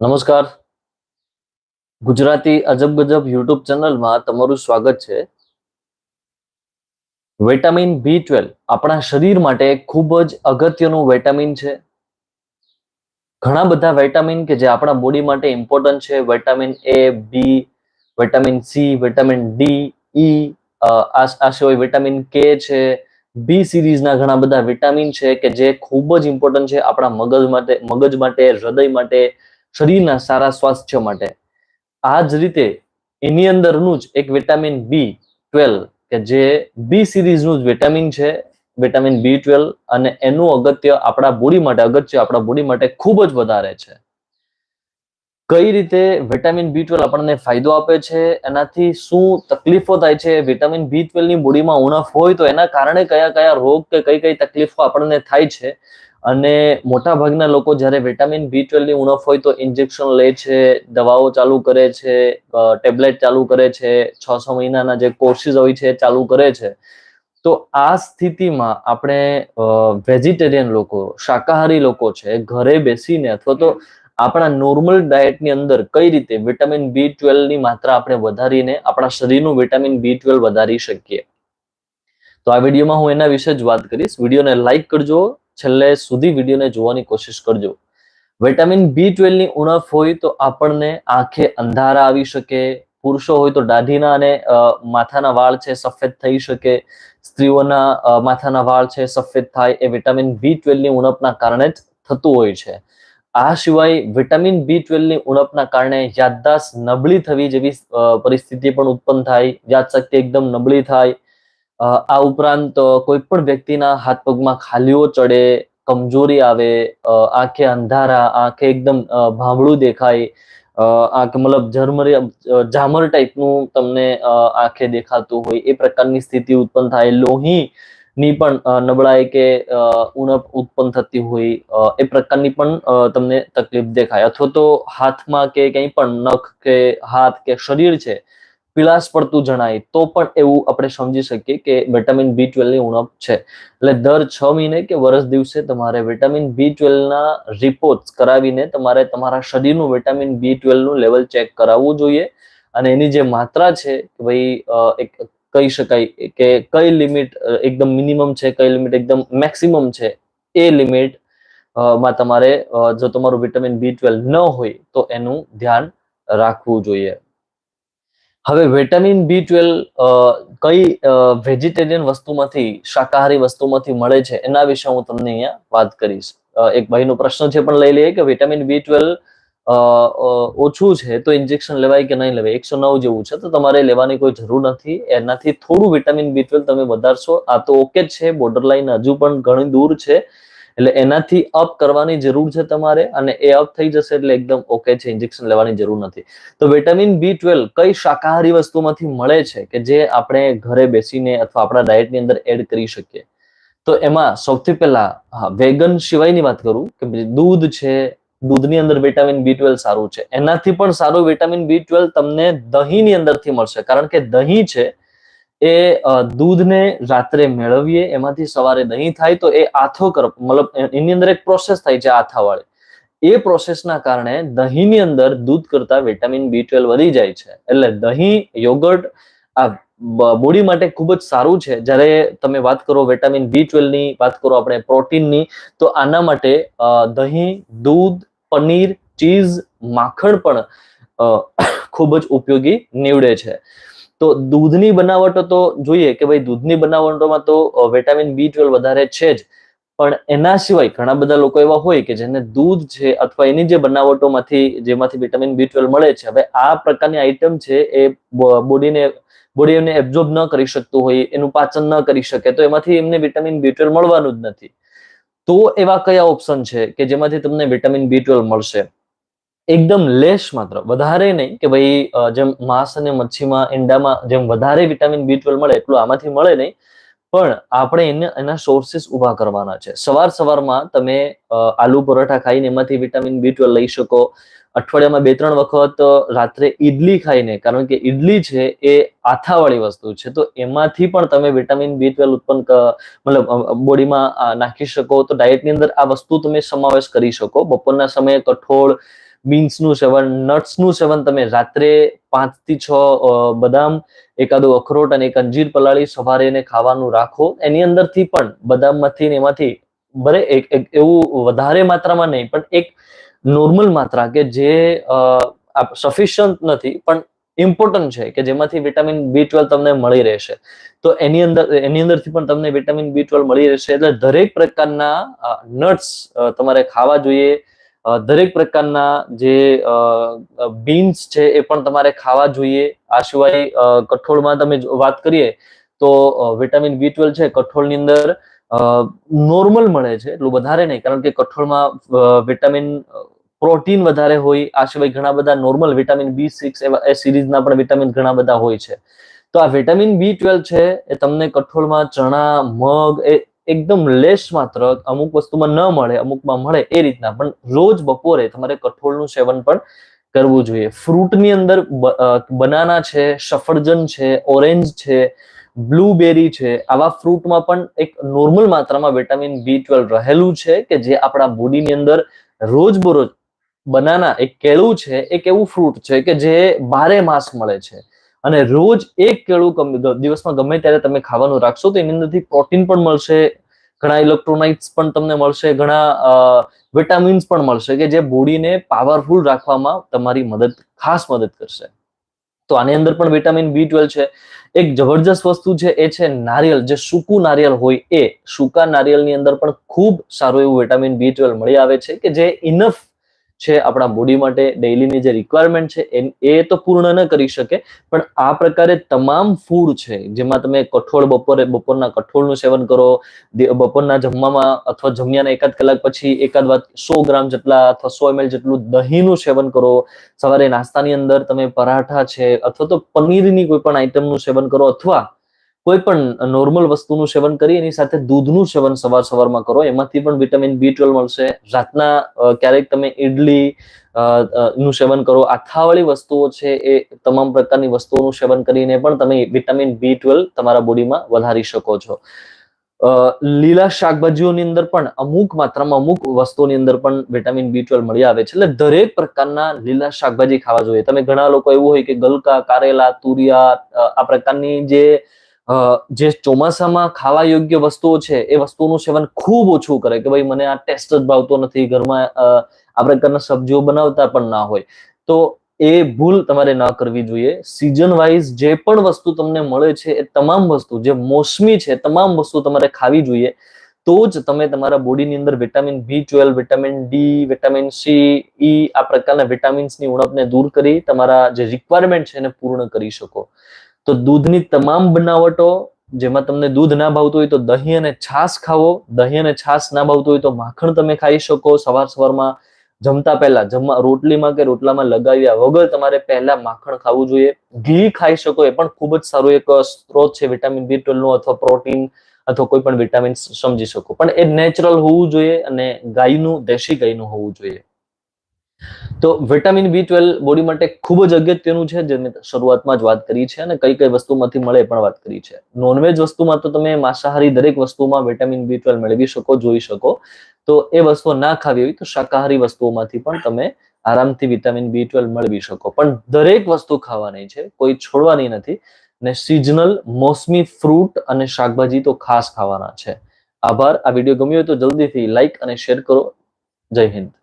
નમસ્કાર. ગુજરાતી અજબ ગજબ યુટ્યુબ ચેનલમાં તમારું સ્વાગત છે. વિટામિન બી ટ્વેલ્વ આપણા શરીર માટે ખૂબ જ અગત્યનું વિટામિન છે. ઘણા બધા વિટામિન કે જે આપણા બોડી માટે ઇમ્પોર્ટન્ટ છે. Vitamin A B vitamin C vitamin D E આ સિવાય વિટામિન કે છે. બી સિરીઝના ઘણા બધા વિટામિન છે કે જે ખૂબ જ ઇમ્પોર્ટન્ટ છે આપણા મગજ માટે મગજ માટે, હૃદય માટે શરીરના સારા સ્વાસ્થ્ય માટે. આ જ રીતે એની અંદરનું જ એક વિટામિન બી ટ્વેલ્વ કે જે બી સિરીઝનું જ વિટામિન છે વિટામિન બી ટ્વેલ્વ અને એનું અગત્ય આપણા બોડી માટે, અગત્ય આપણા બોડી માટે ખૂબ જ વધારે છે. કઈ રીતે વિટામિન બી ટ્વેલ્વ આપણને ફાયદો આપે છે, એનાથી શું તકલીફો થાય છે? વિટામિન બી ટ્વેલ્વની બોડીમાં ઉણપ હોય તો એના કારણે કયા કયા રોગ કે કઈ કઈ તકલીફો આપણને થાય છે? અને મોટા ભાગના લોકો જ્યારે વિટામિન બી ટ્વેલ્વની ઉણપ હોય તો ઇન્જેક્શન લે છે, દવાઓ ચાલુ કરે છે ટેબ્લેટ ચાલુ કરે છે છ છ મહિનાના જે કોર્સિસ હોય છે ચાલુ કરે છે. તો આ સ્થિતિમાં આપણે વેજીટેરિયન લોકો, શાકાહારી લોકો છે, ઘરે બેસીને અથવા તો આપણા નોર્મલ ડાયટની અંદર કઈ રીતે વિટામિન બી ટ્વેલ્વની માત્રા આપણે વધારીને આપણા શરીરનું વિટામિન બી ટ્વેલ્વ વધારી શકીએ. તો આ વિડીયોમાં હું એના વિશે જ વાત કરીશ. વિડીયોને લાઈક કરજો છેલ્લે સુધી વિડીયોને જોવાની કોશિશ કરજો. વિટામિન બી ટ્વેલ્વની ઉણપ હોય તો આપણને આંખે અંધારા આવી શકે, પુરુષો હોય તો દાઢીના અને માથાના વાળ છે સફેદ થઈ શકે, સ્ત્રીઓના માથાના વાળ છે સફેદ થાય એ વિટામિન બી ની ઉણપના કારણે જ થતું હોય છે. આ સિવાય વિટામિન બી ટ્વેલ્વની ઉણપના કારણે યાદદાસ્ત નબળી થવી જેવી પરિસ્થિતિ પણ ઉત્પન્ન થાય, યાદશક્તિ એકદમ નબળી થાય આ ઉપરાંત કોઈ પણ વ્યક્તિના હાથ પગમાં ખાલીઓ ચડે, કમજોરી આવે આંખે અંધારા, આંખે એકદમ ભાંભળું દેખાય આંખ મતલબ ઝરમરી ઝામર ટાઈપનું તમને આંખે દેખાતું હોય, એ પ્રકારની સ્થિતિ ઉત્પન્ન થાય. લોહી ની પણ નબળાઈ કે ઉણપ ઉત્પન્ન થતી હોય એ પ્રકારની પણ તમને તકલીફ દેખાય. અથવા તો હાથમાં કે કંઈ પણ નખ કે હાથ કે શરીર છે પીળાશ પડતું જણાય, તો પણ એવું આપણે સમજી શકીએ કે વિટામિન બી ટ્વેલ્વની ઉણપ છે. એટલે દર છ મહિને કે વર્ષ દિવસે તમારે વિટામિન બી ટ્વેલ્વ ના રિપોર્ટ કરાવીને તમારે તમારા શરીરનું વિટામિન બી ટ્વેલ્વનું લેવલ ચેક કરાવવું જોઈએ. અને એની જે માત્રા છે કે ભાઈ એક કહી શકાય કે કઈ લિમિટ એકદમ મિનિમમ છે, કઈ લિમિટ એકદમ મેક્સિમમ છે, એ લિમિટમાં તમારે જો તમારું વિટામિન બી ટ્વેલ્વ ન હોય તો એનું ધ્યાન રાખવું જોઈએ. હવે વિટામિન બી ટ્વેલ્વ કઈ વેજીટેરિયન વસ્તુમાંથી, શાકાહારી વસ્તુમાંથી મળે છે એના વિશે હું તમને અહીંયા વાત કરીશ. એક ભાઈનો પ્રશ્ન છે પણ લઈ લઈએ કે વિટામિન બી ટ્વેલ્વ ઓછું છે તો ઇન્જેક્શન લેવાય કે નહીં લેવાય? એકસો નવ જેવું છે તો તમારે લેવાની કોઈ જરૂર નથી. એનાથી થોડું વિટામિન બી ટ્વેલ્વ તમે વધારશો. આ તો ઓકે જ છે બોર્ડર લાઈન હજુ પણ ઘણી દૂર છે. એટલે એનાથી અપ કરવાની જરૂર છે તમારે અને એ અપ થઈ જશે એટલે એકદમ ઓકે છે ઇન્જેક્શન લેવાની જરૂર નથી. તો વિટામિન બી ટ્વેલ્વ કઈ શાકાહારી વસ્તુમાંથી મળે છે કે જે આપણે ઘરે બેસીને અથવા આપણા ડાયટની અંદર એડ કરી શકીએ? તો એમાં સૌથી પહેલા, હા વેગન સિવાયની વાત કરું કે દૂધ છે, દૂધની અંદર વિટામિન બી ટ્વેલ્વ સારું છે. એનાથી પણ સારું વિટામિન બી ટ્વેલ્વ તમને દહીંની અંદરથી મળશે. કારણ કે દહીં છે એ દૂધને રાત્રે મેળવીએ, એમાંથી સવારે દહીં થાય તો એ આથો કર, મતલબ એની અંદર એક પ્રોસેસ થાય છે આથાવાળી. એ પ્રોસેસના કારણે દહીંની અંદર દૂધ કરતા વિટામિન બી ટ્વેલ્વ વધી જાય છે. એટલે દહીં યોગર્ટ આ બોડી માટે ખૂબ જ સારું છે. જ્યારે તમે વાત કરો વિટામિન બી ટ્વેલ્વની વાત કરો આપણે પ્રોટીનની તો આના માટે દહીં, દૂધ, પનીર, ચીઝ, માખણ પણ ખૂબ જ ઉપયોગી નીવડે છે. તો દૂધની બનાવટો તો જોઈએ કે ભાઈ દૂધની બનાવટોમાં તો વિટામિન બી ટ્વેલ્વ વધારે છે જ. પણ એના સિવાય ઘણા બધા લોકો એવા હોય કે જેને દૂધ છે અથવા એની જે બનાવટોમાંથી, જેમાંથી વિટામિન બી ટ્વેલ્વ મળે છે, હવે આ પ્રકારની આઈટમ છે એ બોડીને બોડી એમને એબ્ઝોર્બ ન કરી શકતું હોય, એનું પાચન ન કરી શકે, તો એમાંથી એમને વિટામિન બી ટ્વેલ્વ મળવાનું જ નથી. તો એવા કયા ઓપ્શન છે કે જેમાંથી તમને વિટામિન બી ટ્વેલ્વ મળશે? એકદમ લેશ માત્ર. વધારે નહીં કે ભાઈ જેમ માંસ અને મચ્છીમાં, ઈંડામાં જેમ વધારે વિટામિન બી ટ્વેલ્વ મળે એટલું આમાંથી મળે નહીં. પણ આપણે એને, એના સોર્સિસ ઊભા કરવાના છે. સવાર સવારમાં તમે આલુ પરોઠા ખાઈને એમાંથી વિટામિન બી ટ્વેલ્વ લઈ શકો. અઠવાડિયામાં બે ત્રણ વખત રાત્રે ઈડલી ખાઈને, કારણ કે ઈડલી છે એ આથાવાળી વસ્તુ છે. તો એમાંથી પણ તમે વિટામિન બી ટ્વેલ્વ ઉત્પન્ન મતલબ બોડીમાં નાખી શકો. તો ડાયટની અંદર આ વસ્તુ તમે સમાવેશ કરી શકો. બપોરના સમયે કઠોળ બીન્સનું સેવન નટ્સનું સેવન તમે રાત્રે પાંચથી છ બદામ, એકાદો અખરોટ અને એક અંજીર પલાળી સવારે એને ખાવાનું રાખો. એની અંદરથી પણ બદામમાંથી ને એમાંથી ભલે એક એવું વધારે માત્રામાં નહીં, પણ એક નોર્મલ માત્રા કે જે સફિશિયન્ટ નથી, પણ ઇમ્પોર્ટન્ટ છે કે જેમાંથી વિટામિન બી ટ્વેલ્વ તમને મળી રહેશે. તો એની અંદર, એની અંદરથી પણ તમને વિટામિન બી ટ્વેલ્વ મળી રહેશે. એટલે દરેક પ્રકારના નટ્સ તમારે ખાવા જોઈએ. દરેક પ્રકારના જે બીન્સ છે એ પણ તમારે ખાવા જોઈએ. આ સિવાય કઠોળમાં તમે વાત કરીએ તો વિટામિન બી ટ્વેલ્વ છે, કઠોળની અંદર નોર્મલ મળે છે, એટલું વધારે નહીં. કારણ કે કઠોળમાં વિટામિન પ્રોટીન વધારે હોય, આ સિવાય ઘણા બધા નોર્મલ વિટામિન બી સિક્સ એવા, એ સિરીઝના પણ વિટામિન ઘણા બધા હોય છે. તો આ વિટામિન બી ટ્વેલ્વ છે, એ તમને કઠોળમાં ચણા, મગ, એ એકદમ લેસ માત્ર અમુક વસ્તુમાં ન મળે, અમુકમાં મળે એ રીતના. પણ રોજ બપોરે તમારે કઠોળનું સેવન પણ કરવું જોઈએ. ફ્રૂટની અંદર બનાના છે, સફરજન છે, ઓરેન્જ છે, બ્લુબેરી છે. આવા ફ્રૂટમાં પણ એક નોર્મલ માત્રામાં વિટામિન બી ટ્વેલ્વ રહેલું છે કે જે આપણા બોડીની અંદર રોજબરોજ બનાના એક કેળું છે, એક એવું ફ્રૂટ છે કે જે બારે માસ મળે છે. અને રોજ એક કેળું દિવસમાં ગમે ત્યારે તમે ખાવાનું રાખશો તો એની અંદરથી પ્રોટીન પણ મળશે, ઘણા ઇલેક્ટ્રોનાઇટ્સ પણ તમને મળશે, ઘણા વિટામિન્સ પણ મળશે કે જે બોડીને પાવરફુલ રાખવામાં તમારી મદદ, ખાસ મદદ કરશે. તો આની અંદર પણ વિટામિન બી ટ્વેલ્વ છે. એક જબરજસ્ત વસ્તુ છે એ છે નારિયેલ, જે સૂકું નારિયેલ હોય એ, સૂકા નારિયેલની અંદર પણ ખૂબ સારું એવું વિટામિન બી ટ્વેલ્વ મળી આવે છે કે જે ઇનફ છે, આપણા બોડી માટે ડેઇલીની જે રિક્વાયરમેન્ટ છે એ- તો પૂર્ણ ન કરી શકે, પણ આ પ્રકારે તમામ ફૂડ છે, જેમાં તમે કઠોળ બપોરે, બપોરના કઠોળનું સેવન કરો બપોરના જમવામાં અથવા જમ્યાના એકાદ કલાક પછી એકાદ વાત સો ગ્રામ જેટલા અથવા સો એમએલ જેટલું દહીંનું સેવન કરો, સવારે નાસ્તાની અંદર તમે પરાઠા છે, અથવા તો પનીરની કોઈ પણ આઈટમનું સેવન કરો, અથવા કોઈ પણ નોર્મલ વસ્તુનું સેવન કરી એની સાથે દૂધનું સેવન સવાર સવારમાં કરો. એમાંથી પણ વિટામિન બી ટ્વેલ્વ મળશે. રાતના ક્યારેક તમે અ, નું સેવન કરો. આથાવાળી વસ્તુઓ છે એ તમામ પ્રકારની વસ્તુઓનું સેવન કરીને પણ તમે વિટામિન બી ટ્વેલ્વ તમારા બોડીમાં વધારી શકો છો. લીલા શાકભાજીઓની અંદર પણ અમુક માત્રામાં અમુક વસ્તુઓની અંદર પણ વિટામિન બી ટ્વેલ્વ મળી આવે છે. એટલે દરેક પ્રકારના લીલા શાકભાજી ખાવા જોઈએ. તમે ઘણા લોકો એવું હોય કે ગલકા કારેલા તુરિયા આ પ્રકારની જે જે ચોમાસામાં ખાવા યોગ્ય વસ્તુઓ છે, એ વસ્તુઓનું સેવન ખૂબ ઓછું કરે કે ભાઈ મને આ ટેસ્ટ જ ભાવતો નથી, ઘરમાં આ પ્રકારના સબ્જીઓ બનાવતા પણ ના હોય. તો એ ભૂલ તમારે ના કરવી જોઈએ. સિઝન વાઇઝ જે પણ વસ્તુ તમને મળે છે, એ તમામ વસ્તુ, જે મોસમી છે, તમામ વસ્તુ તમારે ખાવી જોઈએ. તો જ તમે તમારા બોડીની અંદર vitamin B twelve vitamin D vitamin C E આ પ્રકારના વિટામિન્સની ઉણપને દૂર કરી તમારા જે રિક્વાયરમેન્ટ છે એને પૂર્ણ કરી શકો. તો દૂધની તમામ બનાવટો, જેમાં તમને દૂધ ના ભાવતું હોય તો દહીં અને છાશ ખાવો. દહીં અને છાશ ના ભાવતું હોય તો માખણ તમે ખાઈ શકો. સવાર સવારમાં જમતા પહેલા જમવા, રોટલીમાં કે રોટલામાં લગાવ્યા વગર તમારે પહેલા માખણ ખાવું જોઈએ. ઘી ખાઈ શકો, એ પણ ખૂબ જ સારો એક સ્ત્રોત છે વિટામિન બી નો અથવા પ્રોટીન અથવા કોઈ પણ વિટામિન સમજી શકો. પણ એ નેચરલ હોવું જોઈએ અને ગાયનું, દેશી ગાયનું હોવું જોઈએ. તો વિટામિન બી ટ્વેલ્વ બોડી માટે ખૂબ જ અગત્યનું છે જે મેં શરૂઆતમાં જ વાત કરી છે અને કઈ કઈ વસ્તુમાંથી મળે પણ વાત કરી છે. નોનવેજ વસ્તુમાં તો તમે માંસાહારી દરેક વસ્તુમાં વિટામિન બી ટ્વેલ્વ મેળવી શકો, જોઈ શકો. તો એ વસ્તુઓ ના ખાવી હોય તો શાકાહારી વસ્તુઓમાંથી પણ તમે આરામથી વિટામિન બી ટ્વેલ્વ મેળવી શકો. પણ દરેક વસ્તુ ખાવાની છે, કોઈ છોડવાની નથી ને સિઝનલ મોસમી ફ્રૂટ અને શાકભાજી તો ખાસ ખાવાના છે. આભાર. આ વીડિયો ગમ્યો હોય તો જલ્દીથી લાઈક અને શેર કરો. જય હિન્દ.